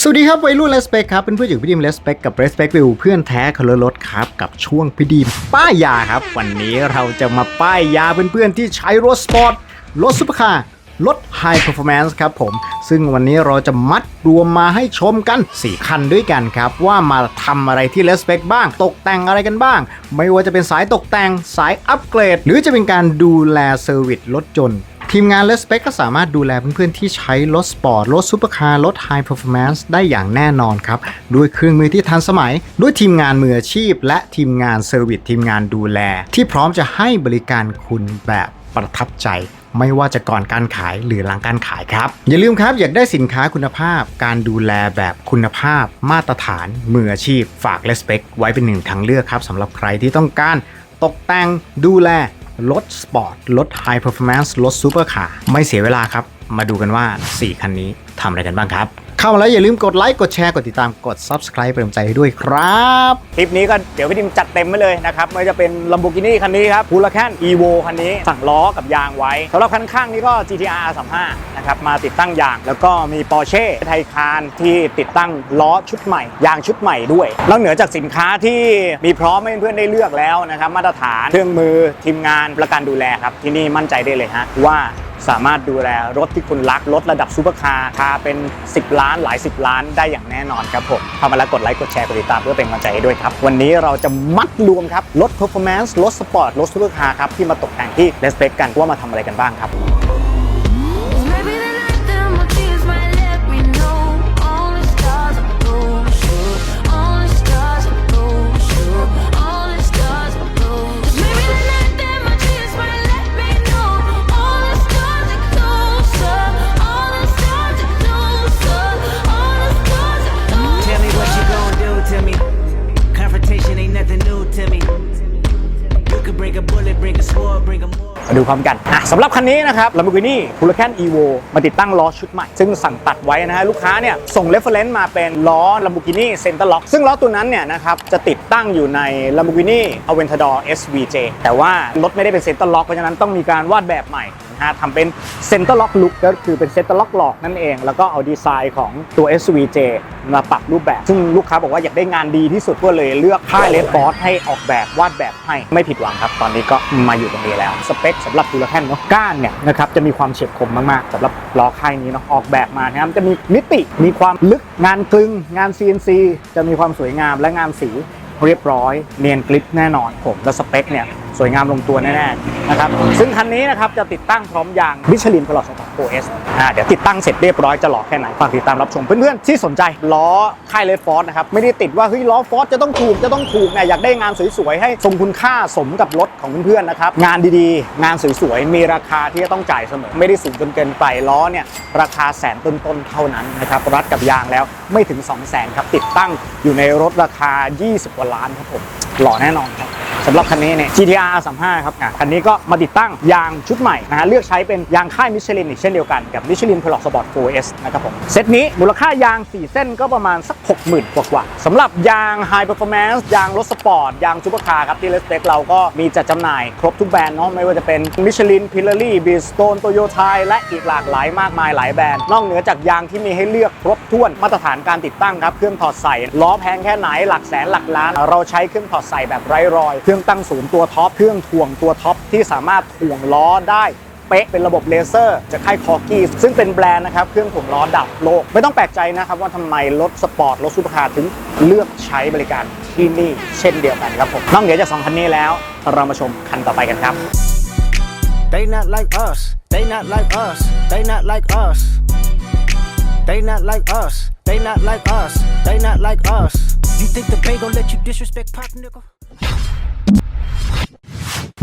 สวัสดีครับวัยรุ่นเลสเปคครับเป็นเพื่อนอยู่พี่ดิมเลสเปคกับเรสเปควิวเพื่อนแท้คนละรถครับกับช่วงพี่ดิมป้ายยาครับ วันนี้เราจะมาป้ายยาเพื่อนๆที่ใช้รถสปอร์ตรถซุปเปอร์คาร์รถไฮเ e อร์ฟอร์แมนซ์ครับผม ซึ่งวันนี้เราจะมัดรวมมาให้ชมกัน 4 คันด้วยกันครับ ว่ามาทำอะไรที่เลสเปคบ้าง ตกแต่งอะไรกันบ้าง ไม่ว่าจะเป็นสายตกแต่งสายอัปเกรด หรือจะเป็นการดูแลเซอร์วิสรถจน ทีมงานเลสเป c ก็สามารถดูแลเพื่อนๆที่ใช้รถสปอร์ต รถซูเปอร์คาร์ รถไฮ p ์ r อร์ฟอร์แมนซ์ได้อย่างแน่นอนครับ ด้วยเครื่องมือที่ทันสมัย ด้วยทีมงานมืออาชีพ และทีมงานเซอร์วิสทีมงานดูแล ที่พร้อมจะให้บริการคุณแบบประทับใจ ไม่ว่าจะก่อนการขายหรือหลังการขายครับ อย่าลืมครับ อยากได้สินค้าคุณภาพ การดูแลแบบคุณภาพ มาตรฐานมืออาชีพ ฝากเลสเป c ไว้เป็นหนึ่งทางเลือกครับสำหรับใครที่ต้องการตกแต่งดูแล รถสปอร์ต รถไฮเปอร์ฟอร์แมนซ์ รถซูเปอร์คาร์ ไม่เสียเวลาครับ มาดูกันว่า 4 คันนี้ทำอะไรกันบ้างครับ เข้ามาแล้วอย่าลืมกดไลค์กดแชร์กดติดตามกด Subscribe เป็นกำลังใจให้ด้วยครับ คลิปนี้ก็เดี๋ยวพี่ดิมจัดเต็มไปเลยนะครับไม่ว่าจะเป็น Lamborghini คันนี้ครับ Huracan Evo คันนี้สั่งล้อกับยางไว้สำหรับคันข้างนี้ก็ GTR 35นะครับมาติดตั้งยาง แล้วก็มี Porsche ไทคานที่ติดตั้งล้อชุดใหม่ ยางชุดใหม่ด้วยนอกเหนือจากสินค้าที่มีพร้อมให้เพื่อนๆได้เลือกแล้วนะครับมาตรฐานเครื่องมือทีมงานประกันดูแลครับที่นี่มั่นใจได้เลยฮะว่า สามารถดูแลรถที่คุณรักรถระดับซูเปอร์คาร์คาเป็น 10 ล้านหลาย 10 ล้านได้อย่างแน่นอนครับผมเข้ามาแล้วกดไลค์กดแชร์กดติดตามเพื่อเป็นกำลังใจให้ด้วยครับ วันนี้เราจะมัดรวมครับ รถ performance รถสปอร์ตรถซูเปอร์คาร์ครับที่มาตกแต่งที่เลสเปกกันว่ามาทำอะไรกันบ้างครับ a bullet, bring a sword, bring a more. มาดูพร้อมกันอะสำหรับคันนี้นะครับ Lamborghini Huracan Evo มาติดตั้งล้อชุดใหม่ ซึ่งสั่งตัดไว้นะฮะลูกค้าเนี่ย ส่ง reference มาเป็นล้อ Lamborghini Center Lock ซึ่งล้อตัวนั้นเนี่ยนะครับ จะติดตั้งอยู่ใน Lamborghini Aventador SVJ แต่ว่ารถไม่ได้เป็น Center Lock เพราะฉะนั้นต้องมีการวาดแบบใหม่ นะฮะทำเป็น Center Lock Look ก็คือเป็น Center Lock หลอกนั่นเอง แล้วก็เอาดีไซน์ของตัว SVJ มาปรับรูปแบบ ซึ่งลูกค้าบอกว่าอยากได้งานดีที่สุดก็เลยเลือกค่ายเลดฟอร์ให้ออกแบบวาดแบบให้ไม่ผิดหวังครับ ตอนนี้ก็มาอยู่ตรงนี้แล้ว สเปคสำหรับดูแลแค่นเนาะก้านเนี่ยนะครับจะมีความเฉียบคมมากๆสำหรับล้อค่ายนี้เนาะออกแบบมานะครับจะมีมิติมีความลึกงานกลึง งาน CNC จะมีความสวยงามและงานสีเรียบร้อยเนียนกริปแน่นอนผมและสเปคเนี่ย สวยงามลงตัวแน่ๆนะครับซึ่งคันนี้นะครับจะติดตั้งพร้อมยางมิชลินตลอดสปอร์ตโ s อ่าเดี๋ยวติดตั้งเสร็จเรียบร้อยจะหล่อแค่ไหนฝากติดตามรับชมเพื่อนๆที่สนใจล้อค่ายเลดฟอร์ดนะครับไม่ได้ติดว่าเฮ้ยล้อฟอร์ดจะต้องถูกจะต้องถูกเนี่ยอยากได้งานสวยๆให้ทรงคุณค่าสมกับรถของเพื่อนๆนะครับงานดีๆ งานสวยๆมีราคาที่จะต้องจ่ายเสมอ ไม่ได้สูงจนเกินไปล้อเนี่ยราคาแสนต้นๆเท่านั้นนะครับรัดกับยางแล้วไม่ถึง 2 0 0แสนครับติดตั้งอยู่ในรถราคา 20 กว่าล้านครับผมหล่อแน่นอนครับ สำหรับคันนี้เนี่ย GTR 35ครับอะคันนี้ก็มาติดตั้งยางชุดใหม่นะฮะเลือกใช้เป็นยางค่ายมิชลินอีกเช่นเดียวกันกับมิชลินพล o สปอร์ต 4S นะครับผมเซตนี้มูลค่ายาง 4 เส้นก็ประมาณสัก 60,000 กว่ากว่าสำหรับยาง High Performance ยางรถสปอร์ตยางซูเปอร์คาร์ครับที่เลสเต็กเราก็มีจัดจำหน่าย ครบทุกแบรนด์เนาะไม่ว่าจะเป็นมิชลินพิลลารี่บีสโตนโตโยไทและอีกหลากหลายมากมายหลายแบรนด์นอกเหนือจากยางที่มีให้เลือกครบถ้วนมาตรฐานการติดตั้งครับเครื่องถอดใส่ล้อแพงแค่ไหนหลักแสนหลักล้าน เราใช้เครื่องถอดใส่แบบไร้รอยเครื่องตั้งศูนย์ตัวท็อปเครื่องถ่วงตัวท็อปที่สามารถถ่วงล้อได้เป๊ะเป็นระบบเลเซอร์จากค่ายคอกี้ซึ่งเป็นแบรนด์นะครับ เครื่องถ่วงล้อดับโลก ไม่ต้องแปลกใจนะครับ ว่าทำไมรถสปอร์ต รถซูเปอร์คาร์ถึงเลือกใช้บริการที่นี่เช่นเดียวกันครับผมนอกเหนือจากสองคันนี้แล้ว เรามาชมคันต่อไปกันครับ They not like us. They not like us. They not like us. They not like us. They not like us. They not like us. You think the Bay gon' let you disrespect Pop, nigga?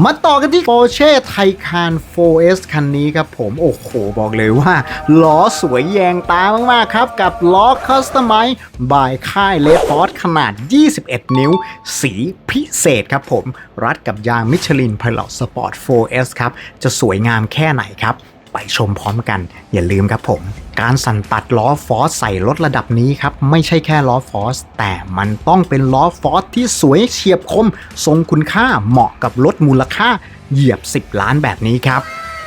มาต่อกันที่ Porsche Taycan 4S คันนี้ครับผม โอ้โห บอกเลยว่า ล้อสวยแยงตามาก ๆ ครับ กับล้อ Customize by ค่าย Red f o r d ขนาด 21 นิ้ว สีพิเศษครับผม รัดกับยาง Michelin Pilot Sport 4S ครับ จะสวยงามแค่ไหนครับ ไปชมพร้อมกัน อย่าลืมครับผม การสั่นตัดล้อฟอสใส่รถระดับนี้ครับ ไม่ใช่แค่ล้อฟอสแต่มันต้องเป็นล้อฟอสที่สวยเฉียบคม ทรงคุณค่าเหมาะกับรถมูลค่าเหยียบ 10 ล้านแบบนี้ครับ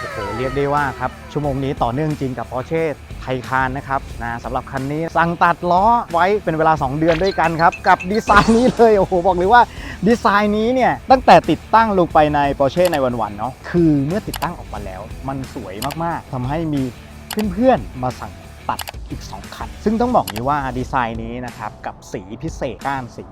โอ้โหเรียกได้ว่าครับ ชั่วโมงนี้ต่อเนื่องจริงกับ Porsche ไทคานนะครับนะสำหรับคันนี้สั่งตัดล้อไว้เป็นเวลา 2 เดือนด้วยกันครับ กับดีไซน์นี้เลย โอ้โห บอกเลยว่าดีไซน์นี้เนี่ย ตั้งแต่ติดตั้งลงไปใน Porsche ในวันๆเนาะคือเมื่อติดตั้งออกมาแล้ว มันสวยมากๆทำให้มีเพื่อนๆมาสั่งตัดอีก 2 คัน ซึ่งต้องบอกนี้ว่าดีไซน์นี้นะครับ กับสีพิเศษก้านสี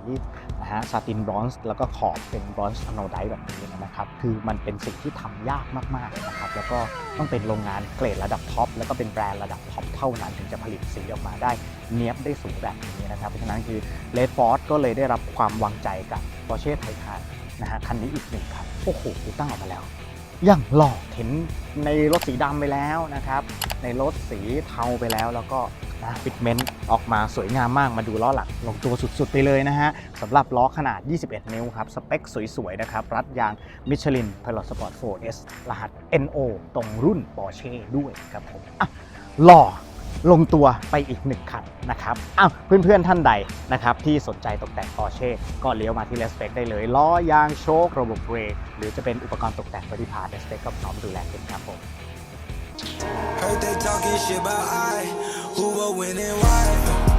ฮะซาตินบรอนซ์แล้วก็ขอบเป็นบรอนซ์อโนไดแบบนี้นะครับคือมันเป็นสิ่งที่ทำยากมากๆนะครับแล้วก็ต้องเป็นโรงงานเกรดระดับท็อปแล้วก็เป็นแบรนด์ระดับท็อปเท่านั้นถึงจะผลิตสีออกมาได้เนี้ยบได้สูงแบบนี้นะครับเพราะฉะนั้นคือเลดฟอร์ดก็เลยได้รับความวางใจกับ Porsche ไท a านนะฮะคันนี้อีกหนึ่งคันโอ้โหติดตั้งออกมาแล้ว อย่างหล่อเห็นในรถสีดำไปแล้วนะครับ ในรถสีเทาไปแล้วแล้วก็นะฟิตเมนต์ออกมาสวยงามมากมาดูล้อหลังลงตัวสุดๆ ไปเลยนะฮะสำหรับล้อขนาด 21 นิ้วครับ สเปคสวยๆ นะครับ รัดยาง Michelin Pilot Sport 4S รหัส NO ตรงรุ่น Porsche ด้วยครับผมอะหล่อ ลงตัวไปอีกหนึ่งคันนะครับอ้าวเพื่อนๆท่านใดนะครับที่สนใจตกแต่งปอร์เช่ก็เลี้ยวมาที่เลสเปกได้เลย ล้อยางโชคระบบเบรกหรือจะเป็นอุปกรณ์ตกแต่งบริพา Respect ก็พร้อมดูแลเองครับผม Heard they talking shit about I, who will win and why.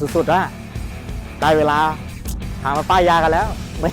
สุดๆนะได้เวลาหามาป้ายยากันแล้วเม่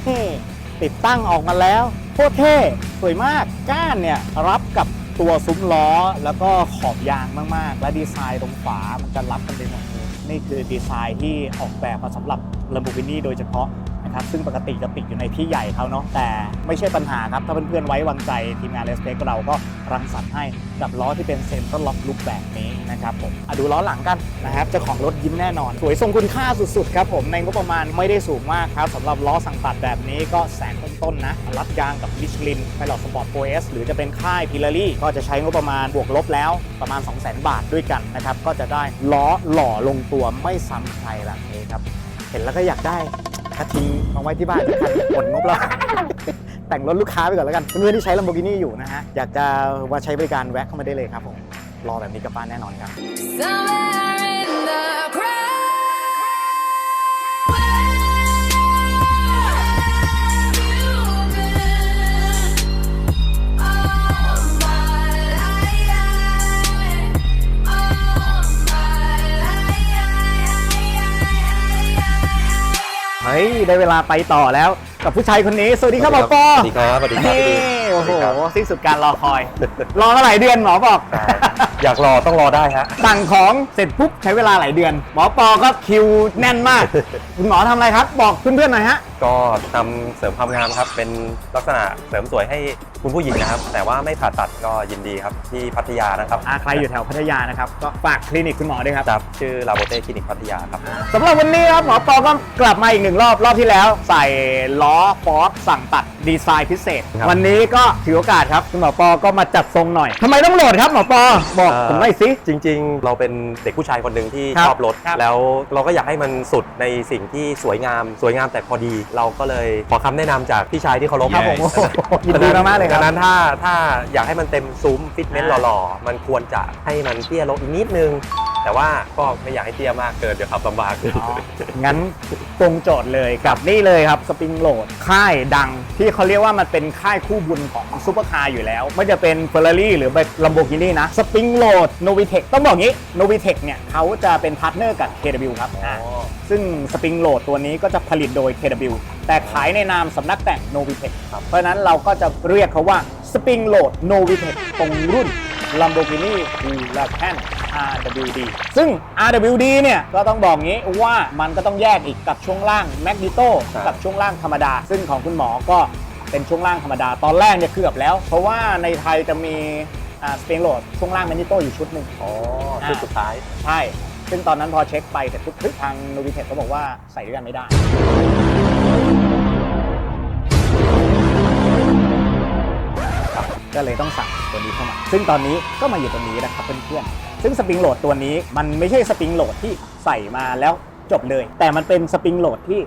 ติดตั้งออกมาแล้วโคตรเท่สวยมากก้านเนี่ยรับกับตัวซุ้มล้อแล้วก็ขอบยางมากๆ และดีไซน์ตรงฝามันจะรับกันไปหมดนี่คือดีไซน์ที่ออกแบบมาสำหรับ Lamborghini โดยเฉพาะ นะครับซึ่งปกติจะติดอยู่ในที่ใหญ่เขาเนาะแต่ไม่ใช่ปัญหาครับ ถ้าเพื่อนๆไว้วางใจทีมงานเลสเ c กเราก็รังสรรค์ให้กับล้อที่เป็นเซนเตอร์ล็อกลุกแบบนี้นะครับผมอะดูล้อหลังกันนะครับเจ้าของรถยิ้มแน่นอน สวยทรงคุณค่าสุดๆครับผมในงบประมาณไม่ได้สูงมากครับสำหรับล้อสั่งตัดแบบนี้ก็แสนต้นๆนะรัดยางกับมิชลินไพลอตสปอร์ตโ s หรือจะเป็นค่ายพิลารี่ก็จะใช้งบประมาณบวกลบแล้วประมาณ 200,000 บาทด้วยกันนะครับก็จะได้ล้อหล่อลงตัวไม่ซ้ำใครแบบนี้ครับเห็นแล้วก็อยากได้ กระทิงมาไว้ที่บ้านสักคันหมดงบแล้ว แต่งรถลูกค้าไปก่อนแล้วกัน เพื่อนที่ใช้ Lamborghini อยู่นะฮะ อยากจะมาใช้บริการแวะเข้ามาได้เลยครับผม รอแบบนี้กลับบ้านแน่นอนครับ เฮ้ย ได้เวลาไปต่อแล้วกับผู้ชายคนนี้ สวัสดีครับหมอปอสวัสดีครับสวัสดีครับนี่พี่ดีโอ้โหสวัสดีครับสิ้นสุดการรอคอย รอมาหลายเดือนหมอบอก อยากรอต้องรอได้ฮะ สั่งของเสร็จปุ๊บใช้เวลาหลายเดือน หมอปอก็คิวแน่นมาก คุณหมอทำอะไรครับ บอกเพื่อนๆหน่อยฮะ ก็ทำเสริมความงามครับเป็นลักษณะเสริมสวยให้คุณผู้หญิงนะครับ แต่ว่าไม่ผ่าตัดก็ยินดีครับที่พัทยานะครับอ่าใครอยู่แถวพัทยานะครับ ก็ฝากคลินิกคุณหมอด้วยครับ ครับชื่อลาโบเต้คลินิกพัทยาครับ สำหรับวันนี้ครับหมอปอก็กลับมาอีกหนึ่งรอบรอบที่แล้ว ใส่ล้อฟอร์สั่งตัดดีไซน์พิเศษ ครับ วันนี้ก็ถือโอกาสครับคุณหมอปอก็มาจัดทรงหน่อยทำไมต้องโหลดครับหมอปอบอกผมหน่อยสิ จริง ๆ เราเป็นเด็กผู้ชายคนหนึ่งที่ครับชอบรถ ครับ แล้วเราก็อยากให้มันสุดในสิ่งที่สวยงาม สวยงามแต่พอดี เราก็เลยขอคำแนะนำจากพี่ชายที่เคารพครับผมใหญ่ยินดีมากๆเลยครับดังนั้นถ้าถ้าอยากให้มันเต็มซุ้มฟิตเมนต์หล่อๆ มันควรจะให้มันเตี้ยลงอีกนิดนึง แต่ว่าก็ไม่อยากให้เตี้ยมากเกินเดี๋ยวขับลำบาก งั้นตรงโจทย์เลยกับนี่เลยครับสปริงโหลดค่ายดัง ที่เขาเรียกว่ามันเป็นค่ายคู่บุญของซูเปอร์คาร์อยู่แล้ว ไม่จะเป็น Ferrari หรือ Lamborghini นะสปริงโหลด Novitec ต้องบอกงี้ Novitec เนี่ยเขาจะเป็นพาร์ทเนอร์กับ KW ครับอ่าซึ่งสปริงโหลดตัวนี้ก็จะผลิตโดย KW แต่ขายในนามสำนักแต่ง Novitec ครับเพราะฉะนั้นเราก็จะเรียกเขาว่าสปริงโหลด Novitec ตรงรุ่น Lamborghini Huracan RWD ซึ่ง RWD เนี่ยก็ต้องบอกงี้ว่ามันก็ต้องแยกอีกกับช่วงล่าง Magnito ครับกับช่วงล่างธรรมดา ซึ่งของคุณหมอก็เป็นช่วงล่างธรรมดา ตอนแรกเนี่ยเกือบแล้ว เพราะว่าในไทยจะมีสปริงโหลดช่วงล่าง Magnito อยู่ชุดหนึ่งอ๋อชุดสุดท้าย ใช่ ซึ่งตอนนั้นพอเช็คไปแต่ปุ๊บเฮ้ยทาง Novitec เขาบอกว่าใส่ด้วยกันไม่ได้ก็เลยต้องสั่งตัวนี้เข้ามา ซึ่งตอนนี้ก็มาอยู่ตรงนี้นะครับเพื่อนๆ ซึ่งสปริงโหลดตัวนี้มันไม่ใช่สปริงโหลดที่ใส่มาแล้วจบเลย แต่มันเป็นสปริงโหลดที่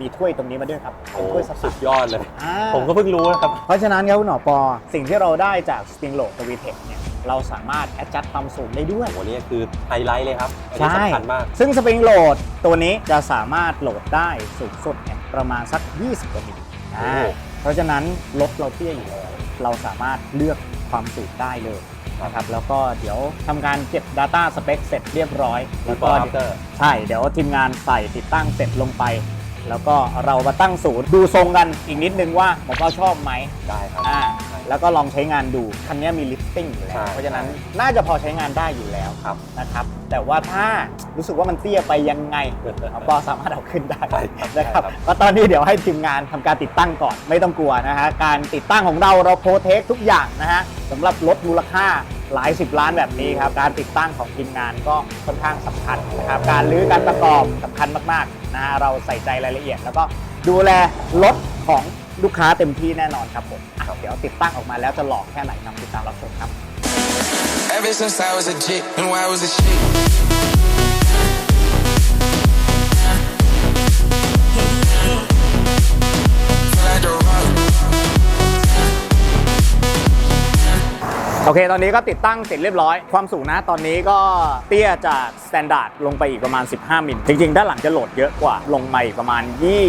มีถ้วยตรงนี้มาด้วยครับเป็นถ้วยสสุดดยอดเลย อ่าผมก็เพิ่งรู้นะครับ เพราะฉะนั้นครับคุณหมอปอสิ่งที่เราได้จากสปริงโหลดตัววีเทคเนี่ยเราสามารถ adjust ความสูงได้ด้วย โอ้โหนี่คือไฮไลท์เลยครับอันนี้ใช่สำคัญมาก ซึ่งสปริงโหลดตัวนี้จะสามารถโหลดได้สูงสุดเนี่ยประมาณสัก 20กว่ามิลอ่าโอ้เพราะฉะนั้นรถเราเตี้ยอยู่แล้วเราสามารถเลือกความสูงได้เลย นะครับแล้วก็เดี๋ยวทำการเก็บ Data Spec เสร็จเรียบร้อย แล้วก็ Before after ใช่ เดี๋ยวทีมงานใส่ติดตั้งเสร็จลงไป แล้วก็เรามาตั้งศูนย์ดูทรงกันอีกนิดนึงว่าหมอก็ชอบไหมได้ครับ อ่าแล้วก็ลองใช้งานดู คันนี้มีลิฟติ้งอยู่แล้ใช่วเพราะฉะนั้นน่าจะพอใช้งานได้อยู่แล้วครับ นะครับ แต่ว่าถ้ารู้สึกว่ามันเตี้ยไปยังไง เราก็สามารถเอาขึ้นได้ใช่ครับนะครับใช่ครับ ก็ตอนนี้เดี๋ยวให้ทีมงานทำการติดตั้งก่อนไม่ต้องกลัวนะฮะ การติดตั้งของเราเราโปรเทคทุกอย่างนะฮะสำหรับรถมูลค่า หลายสิบล้านแบบนี้ครับ การติดตั้งของทีมงานก็ค่อนข้างสำคัญนะครับ การรื้อการประกอบสำคัญมากๆนะฮะเราใส่ใจรายละเอียด แล้วก็ดูแลรถของลูกค้าเต็มที่แน่นอนครับผมเดี๋ยวติดตั้งออกมาแล้วจะหล่อแค่ไหนนำติดตามรับชมครับ Ever since I was a chick, and why was a shit. โอเค ตอนนี้ก็ติดตั้งเสร็จเรียบร้อย ความสูงนะตอนนี้ก็เตี้ยจากสแตนดาร์ดลงไปอีกประมาณ 15 มิล จริงๆ ด้านหลังจะโหลดเยอะกว่าลงมาอีกประมาณ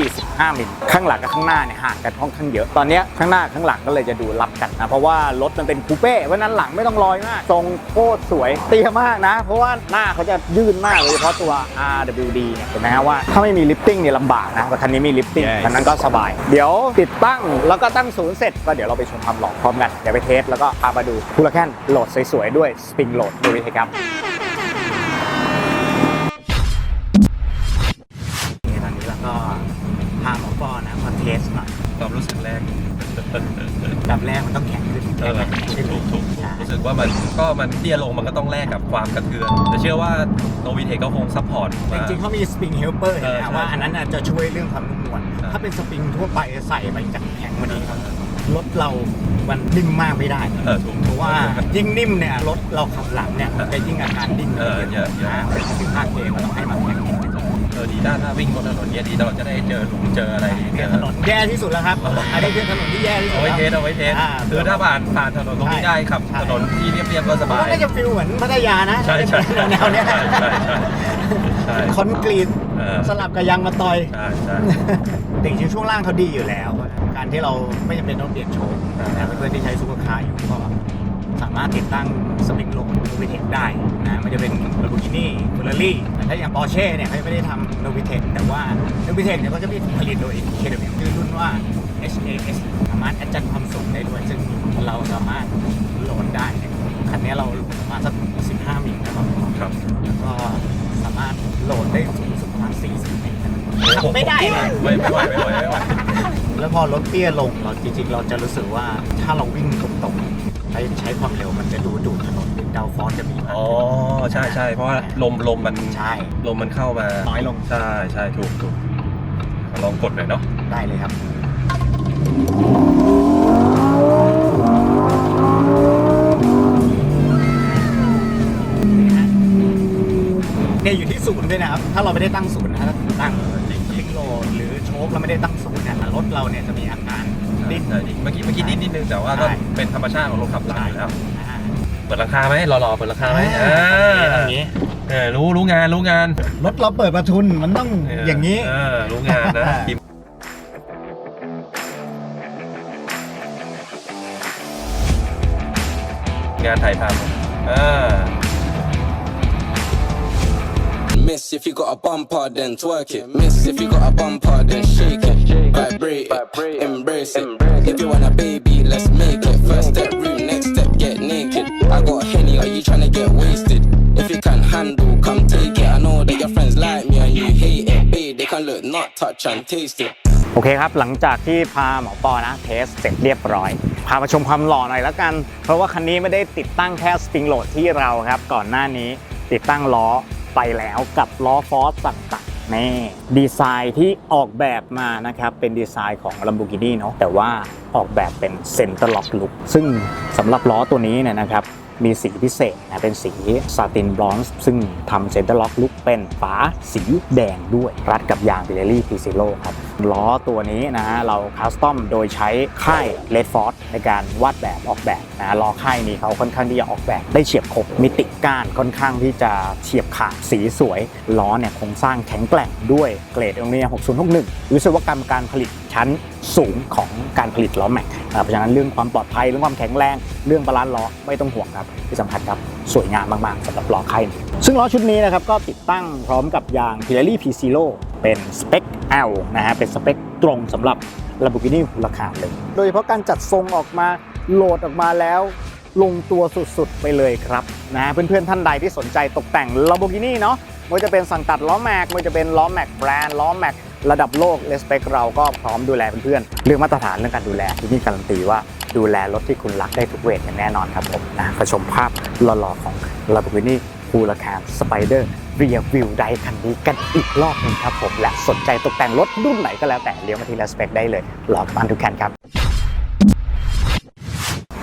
25 มิล ข้างหลังกับข้างหน้าเนี่ยห่างกันค่อนข้างเยอะ ตอนเนี้ยข้างหน้าข้างหลังก็เลยจะดูรับกันนะ เพราะว่ารถมันเป็นคูเป้ เพราะฉะนั้นหลังไม่ต้องลอยมาก ทรงโคตรสวย เตี้ยมากนะ เพราะว่าหน้าเขาจะยื่นมากเลยเฉพาะตัว RWD เนี่ยเห็นไหมฮะว่าถ้าไม่มีลิฟติ้งเนี่ยลำบากนะแต่คันนี้มีลิฟติ้ง Yes คันนั้นก็สบาย เดี๋ยวติดตั้งแล้วก็ตั้งศูนย์เสร็จก็เดี๋ยวเราไปชมความหล่อพร้อมกันเดี๋ยวไปเทสแล้วก็พามาดูคูลแคนโหลดสวยๆด้วยสปริงโหลดดูเลยครับนี่ตอนนี้เราก็พาหมอปอนะมาเทสหน่อยความรู้สึกแรกดับแรกมันต้องแข็งขึ้นเออถูกถูกรู้สึกว่ามันก็มันเตี้ยลงมันก็ต้องแลกกับความกระเทือนแต่เชื่อว่าโนวิเทคก็คงซัพพอร์ตจมาริงๆเขามีสปริงเฮลเปอร์เออนะใช่ว่าอันนั้นน่ะจะช่วยเรื่องความนุ่มนวลใช่ถ้าเป็นสปริงทั่วไปใส่ไปจะแข็งกว่านี้ครับ รถเรามันนิ่มมากไม่ได้ เออถูก เพราะว่ายิ่งนิ่มเนี่ยรถเราขับหลังเนี่ยมันจะยิ่งอาการดิ้นเออเยอะเยอะนะถึงภาคเคมันต้องให้มันแข็งเออดีด้านถ้าวิ่งบนถนนเนี้ยดีเราจะได้เจอหลุมเจออะไรเนี่เจยอถนนแย่ที่สุดแล้วครับ อันนี้คือถนนที่แย่ที่สุดเอาไว้แล้วเทสเอาไว้เทสอ่าคือถ้าผ่านผ่านถนนตรงนี้ได้ขับใช่ถนนที่เรียบๆก็สบายมันน่าจะฟิลเหมือนพัทยานะใช่ใช่แนวๆเนี้ยใช่ใช่ใช่ใช่คอนกรีตเออสลับกับยางมาตอยใช่ใช่แต่จริงๆช่วงล่างเขาดีอยู่แล้ว การที่เราไม่จำเป็นต้องเปลี่ยนโชว์อ่านะเพื่อนๆที่ใช้ซูเปอร์คาร์อยู่ก็สามารถติดตั้งสปริงโหลดโนวิเทคได้นะมันจะเป็น Lamborghini Ferrari แต่ถ้าอย่าง Porsche เนี่ยเขาจะไม่ได้ทำโนวิเทคแต่ว่าโนวิเทคเนี่ยเขาจะมีผลิตโดย KW คือรุ่นว่า HAS สามารถ adjust ความสูงได้ด้วย ซึ่งเราสามารถโหลดได้เนี่ยคันนี้เราโหลดประมาณสัก 15มิลนะครับครับแล้วก็สามารถโหลดได้สูงสุดประมาณ40มิลขับไม่ได้เลยไม่ไม่ไหวไม่ไหวไม่ไหว แล้วพอรถเตี้ยลงเราจริงๆ เราจะรู้สึกว่าถ้าเราวิ่งตรงๆใช้ใช้ความเร็วมันจะดูดูดถนนดาวฟอนต์จะมีมากอ๋อใช่ใช่เพราะว่าลมลมมันใช่ลมมันเข้ามาน้อยลง ใช่ใช่ถูกถูกลองกดหน่อยเนาะได้เลยครับ เนี่ยอยู่ที่ศูนย์ด้วยนะครับ ถ้าเราไม่ได้ตั้งศูนย์นะถ้าตั้งลิงโลหรือโชคเราไม่ได้ตั้งศูนย์เนี่ยรถ เราเนี่ยจะมีอาการดิ้น ใช่เมื่อกี้เมื่อกี้นิดนิดนึงแต่ว่าก็ใช่ เป็นธรรมชาติของรถขับหลังอยู่แล้ว อ่าเปิดราคาไหมรอๆเปิดราคาไหมอ่าอ่าอย่างนี้ เออรู้รู้งานรู้งานรถเราเปิดประทุนมันต้องอย่างนี้ เออรู้งานนะทีมงานถ่ายทำอ่า Miss if you got a bumper, then twerk it. Miss if you got a bumper, then shake it. Vibrate it, embrace it. If you want a baby, let's make it. First step room, next step get naked. I got henny, are you tryna get wasted? If you can handle, come take it. I know that your friends like me and you hate it. Babe, they can look, not touch and taste it. โอเคครับ หลังจากที่พาหมอปอนะเทสเสร็จเรียบร้อย พามาชมความหล่อหน่อยแล้วกัน เพราะว่าคันนี้ไม่ได้ติดตั้งแค่สปริงโหลดที่เราครับ ก่อนหน้านี้ติดตั้งล้อ ไปแล้วกับล้อฟอสต่างๆนี่ดีไซน์ที่ออกแบบมานะครับ เป็นดีไซน์ของ Lamborghini เนาะแต่ว่าออกแบบเป็นเซนเตอร์ล็อกลุกซึ่งสำหรับล้อตัวนี้เนี่ยนะครับมีสีพิเศษนะเป็นสีซาตินบรอนซ์ซึ่งทำเซนเตอร์ล็อกลุกเป็นฝาสีแดงด้วยรัดกับยางบิเลลี่พีซิโลครับ ล้อตัวนี้นะฮะเราคัสตอมโดยใช้ค่าย Red Force ในการวาดแบบออกแบบนะล้อค่ายนี้เขาค่อนข้างที่จะออกแบบ ได้เฉียบคมมิติก้านค่อนข้างที่จะเฉียบขาดสีสวยล้อเนี่ยโครงสร้างแข็งแกร่งด้วยเกรดองเนีย6061 วิศวกรรมการผลิตชั้นสูงของการผลิตล้อแม็กเพราะฉะนั้นเรื่องความปลอดภัยเรื่องความแข็งแรงเรื่องบาลานซ์ล้อไม่ต้องห่วงครับที่สำคัญครับสวยงามมากๆสำหรับล้อค่ายนี้ซึ่งล้อชุดนี้นะครับก็ติดตั้งพร้อมกับยาง Pirelli P Zero เป็นสเปค L นะฮะเป็นสเปคตรงสำหรับ Lamborghini Huracan เลย โดยเฉพาะการจัดทรงออกมาโหลดออกมาแล้ว ลงตัวสุดๆ ไปเลยครับนะเพื่อนๆ ท่านใดที่สนใจตกแต่ง Lamborghini เนาะไม่ว่าจะเป็นสั่งตัดล้อแม็กไม่ว่าจะเป็นล้อแม็กแบรนด์ล้อแม็กระดับโลกเลสเปคเราก็พร้อมดูแลเพื่อนๆเรื่องมาตรฐานเรื่องการดูแลที่นี่การันตีว่าดูแลรถที่คุณรักได้ทุกเวทอย่างแน่นอนครับผมนะไปชมภาพหล่อๆของ Lamborghini Huracan Spider Rear View ไดคันนี้กันอีกรอบหนึงครับผม และสนใจตกแต่งรถรุ่นไหนก็แล้วแต่เลี้ยวมาที่เลสเปคได้เลยรอกบานทุกคันครับ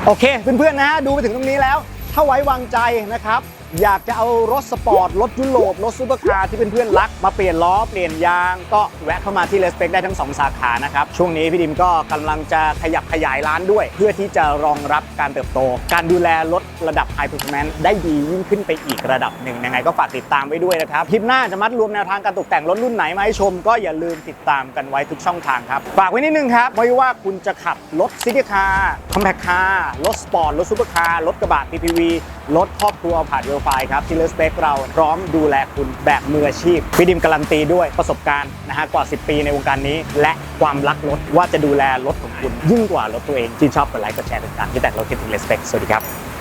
โอเคเพื่อนๆนะฮะดูไปถึงตรงนี้แล้ว ถ้าไว้วางใจนะครับ อยากจะเอารถสปอร์ต รถยุโรป รถซูเปอร์คาร์ที่เพื่อนๆรัก มาเปลี่ยนล้อ เปลี่ยนยาง ก็แวะเข้ามาที่เลสเป c ได้ทั้ง 2 สาขานะครับ ช่วงนี้พี่ดิมก็กำลังจะขยับขยายร้านด้วย เพื่อที่จะรองรับการเติบโต การดูแลรถระดับ High Performance ได้ดียิ่งขึ้นไปอีกระดับหนึ่งยังไงก็ฝากติดตามไว้ด้วยนะครับคลิปหน้าจะมัดรวมแนวทางการตกแต่งรถรุ่นไหนมาให้ชม ก็อย่าลืมติดตามกันไว้ทุกช่องทางครับฝากไว้นิดนึงครับไม่ว่าคุณจะขับรถซิตี้คาร์คอมแพคคาร์รถสปอร์ตรถซูเปอร์คาร์รถกระบะ PPV รถครอบครัวผ่านเวลไฟครับที่เลสเต็กเราพร้อมดูแลคุณแบบมืออาชีพพี่ดิมการันตีด้วยประสบการณ์นะฮะกว่า 10 ปีในวงการนี้ และความรักรถว่าจะดูแลรถของคุณ ยิ่งกว่ารถตัวเองที่ชอบกดไลค์กดแชร์ติดตามที่แต่เรถคิดถึงเลสเต็กสวัสดีครับ